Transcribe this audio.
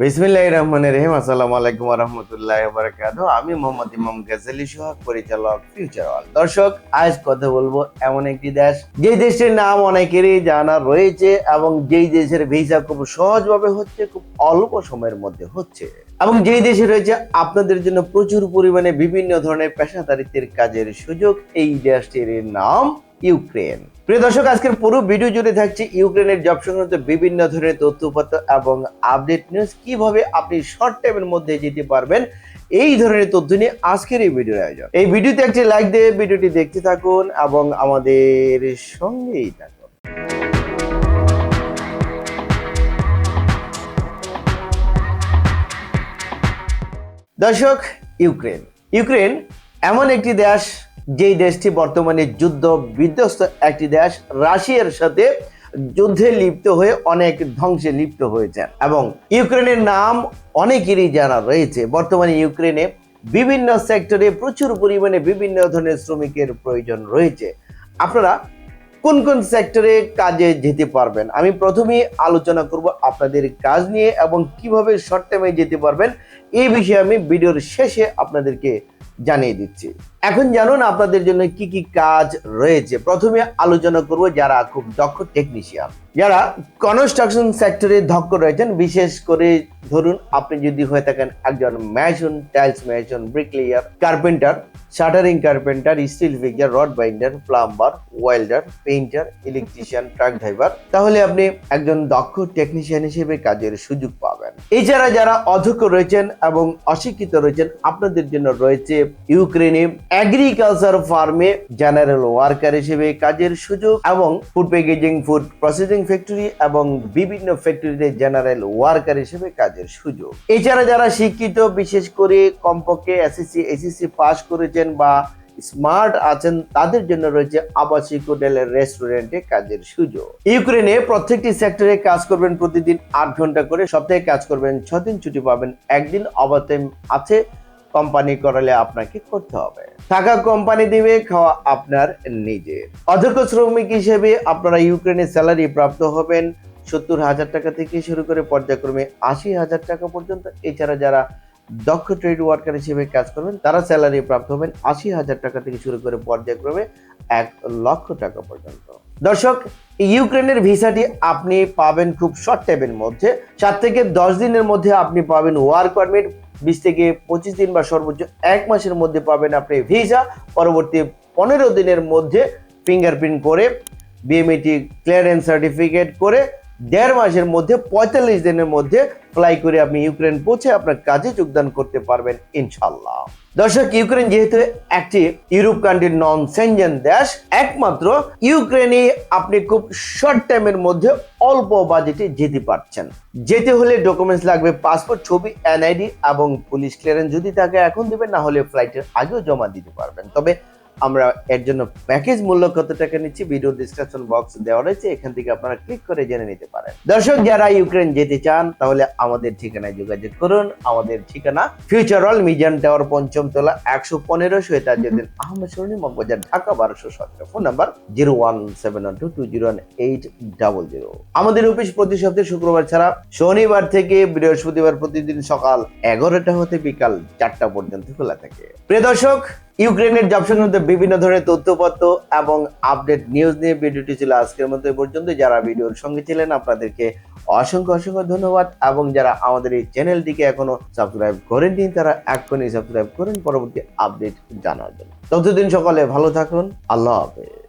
বিসমিল্লাহ রহমান রহিম। আসসালামু আলাইকুম রহমতুল্লাহ বারাকাত আমি মোহাম্মদ ইমাম গাজালি সোহাগ পরিচালক ফিউচার ওয়ার্ল্ড দর্শক, আজ কথা বলব এমন একটি দেশ যে দেশের নাম অনেকেরই জানা রয়েছে এবং যেই দেশের ভিসা খুব সহজভাবে হচ্ছে, খুব অল্প সময়ের মধ্যে হচ্ছে। এবং যেই দেশে রয়েছে, আপনাদের জন্য প্রচুর পরিমাণে বিভিন্ন ধরনের পেশাদারিত্বের কাজের সুযোগ। এই দেশটির নাম ইউক্রেন। প্রিয় দর্শক, আজকের পুরো ভিডিও জুড়ে থাকছে ইউক্রেনের জব সংক্রান্ত বিভিন্ন ধরনের তথ্যপত্র এবং আপডেট নিউজ কীভাবে আপনি শর্ট টাইমের মধ্যে যেতে পারবেন, এই ধরনের তথ্য নিয়ে আজকের এই ভিডিওর আয়োজন। এই ভিডিওতে একটি লাইক দিয়ে ভিডিওটি দেখতে থাকুন এবং আমাদের সঙ্গেই থাকুন। দর্শক, ইউক্রেন। ইউক্রেন এমন একটি দেশ যেই দেশটি বর্তমানে যুদ্ধ বিধ্বস্ত একটি দেশ, রাশিয়ার সাথে যুদ্ধে লিপ্ত হয়ে অনেক ধ্বংসে লিপ্ত হয়েছে এবং ইউক্রেনের নাম অনেকেরই জানা রয়েছে। বর্তমানে ইউক্রেনে বিভিন্ন সেক্টরে প্রচুর পরিমাণে বিভিন্ন ধরনের শ্রমিকের প্রয়োজন রয়েছে। আপনারা কোন কোন সেক্টরে কাজে যেতে পারবেন? আমি প্রথমেই আলোচনা করব আপনাদের কাজ নিয়ে এবং কীভাবে শর্ট টাইমে যেতে পারবেন। এই বিষয়ে আমি ভিডিওর শেষে আপনাদেরকে জানিয়ে দিচ্ছি। এখন জানুন আপনাদের জন্য কি কি কাজ রয়েছে। প্রথমে আলোচনা করব যারা খুব দক্ষ টেকনিশিয়ান যারা কনস্ট্রাকশন সেক্টরে দক্ষ রয়েছেন, বিশেষ করে ধরুন আপনি যদি হয়ে থাকেন একজন mason tiles mason bricklayer carpenter shuttering carpenter steel fixer rod binder plumber welder painter electrician truck driver তাহলে আপনি একজন দক্ষ টেকনিশিয়ান হিসেবে কাজের সুযোগ পাবেন। এছাড়া যারা অধ্যক্ষ রয়েছেন এবং অশিক্ষিত রয়েছেন, আপনাদের জন্য রয়েছে ইউক্রেনে এগ্রিকালচার ফার্মে জেনারেল ওয়ার্কার হিসেবে কাজের সুযোগ এবং food packaging food processing factory এবং বিভিন্ন ফ্যাক্টরিতে জেনারেল ওয়ার্কার হিসেবে কাজের সুযোগ। এছাড়া যারা শিক্ষিত, বিশেষ করে কমপক্ষে এসএসসি এসএসসি পাস করেছেন বা স্মার্ট আছেন, তাদের জন্য রয়েছে আবাসিক হোটেলের, রেস্টুরেন্টে কাজের সুযোগ। ইউক্রেনে প্রত্যেকটি সেক্টরে কাজ করবেন প্রতিদিন আট ঘণ্টা করে, সপ্তাহে কাজ করবেন ছ দিন ছুটি পাবেন, একদিন ওভারটাইম আছে, কোম্পানি করালে আপনাকে করতে হবে। থাকা কোম্পানি দিবে, খাওয়া আপনার নিজের অধ্যক্ষ শ্রমিক হিসেবে আপনারা ইউক্রেনে স্যালারি প্রাপ্ত হবেন, সত্তর হাজার টাকা থেকে শুরু করে পর্যায়ক্রমে আশি হাজার টাকা পর্যন্ত। এছাড়া যারা দক্ষ ট্রেড ওয়ার্কার হিসেবে কাজ করবেন। তারা স্যালারি প্রাপ্ত হবেন আশি হাজার টাকা থেকে শুরু করে পর্যায়ক্রমে এক লক্ষ টাকা পর্যন্ত। দর্শক, ইউক্রেনের ভিসাটি আপনি পাবেন খুব শর্ট টাইমের মধ্যে। সাত থেকে দশ দিনের মধ্যে আপনি পাবেন ওয়ার্ক পারমিট বিশ থেকে পঁচিশ দিন বা সর্বোচ্চ এক মাসের মধ্যে পাবেন আপনি ভিসা। পরবর্তী পনেরো দিনের মধ্যে ফিঙ্গারপ্রিন্ট করে বিএমইটি ক্লিয়ারেন্স সার্টিফিকেট করে দেড় মাসের মধ্যে, পঁয়তাল্লিশ দিনের মধ্যে ফ্লাই করে আপনি ইউক্রেন পৌঁছে আপনার কাজে যোগদান করতে পারবেন ইনশাল্লাহ দর্শক, ইউক্রেন যেহেতু একটি ইউরোপ কান্ট্রির নন সেনজেন দেশ, একমাত্র ইউক্রেনে আপনি খুব শর্ট টাইমের মধ্যে অল্প বাজেটে যেতে পারছেন। যেতে হলে ডকুমেন্টস লাগবে পাসপোর্ট ছবি এনআইডি এবং পুলিশ ক্লিয়ারেন্স যদি থাকে, এখন দিবেন, না হলে ফ্লাইটের আগেও জমা দিতে পারবেন। তবে আমরা এর জন্য প্যাকেজ মূল্য কত টাকা নিচ্ছি? ভিডিও ডিসক্রিপশন বক্স দেওয়া রয়েছে, এখান থেকে আপনারা ক্লিক করে জেনে নিতে পারেন। দর্শক, যারা ইউক্রেন যেতে চান, তাহলে আমাদের ঠিকানায় যোগাযোগ করুন। আমাদের ঠিকানা ফিউচার অল মিজান টাওয়ার পঞ্চম তলা একশো পনেরো শহীদাজুদ্দিন আহমেদ সরণি, মগবাজার, ঢাকা, বারোশো সতেরো। Phone number zero one seven one two two zero one eight double zero. আমাদের অফিস প্রতি সপ্তাহে শুক্রবার ছাড়া শনিবার থেকে বৃহস্পতিবার প্রতিদিন সকাল এগারোটা হতে বিকাল চারটা পর্যন্ত খোলা থাকে। প্রিয় দর্শক ইউক্রেনের জব সংক্রান্ত বিভিন্ন ধরনের তথ্যপত্র এবং আপডেট নিউজ নিয়ে ভিডিওটি ছিল আজকের মতো পর্যন্ত যারা ভিডিওর সঙ্গে ছিলেন, আপনাদেরকে অসংখ্য অসংখ্য ধন্যবাদ এবং যারা আমাদের এই চ্যানেলটিকে এখনও সাবস্ক্রাইব করেননি, তারা এখনই সাবস্ক্রাইব করেন, পরবর্তী আপডেট জানার জন্য। ততদিন সকালে ভালো থাকুন। আল্লাহ হাফেজ।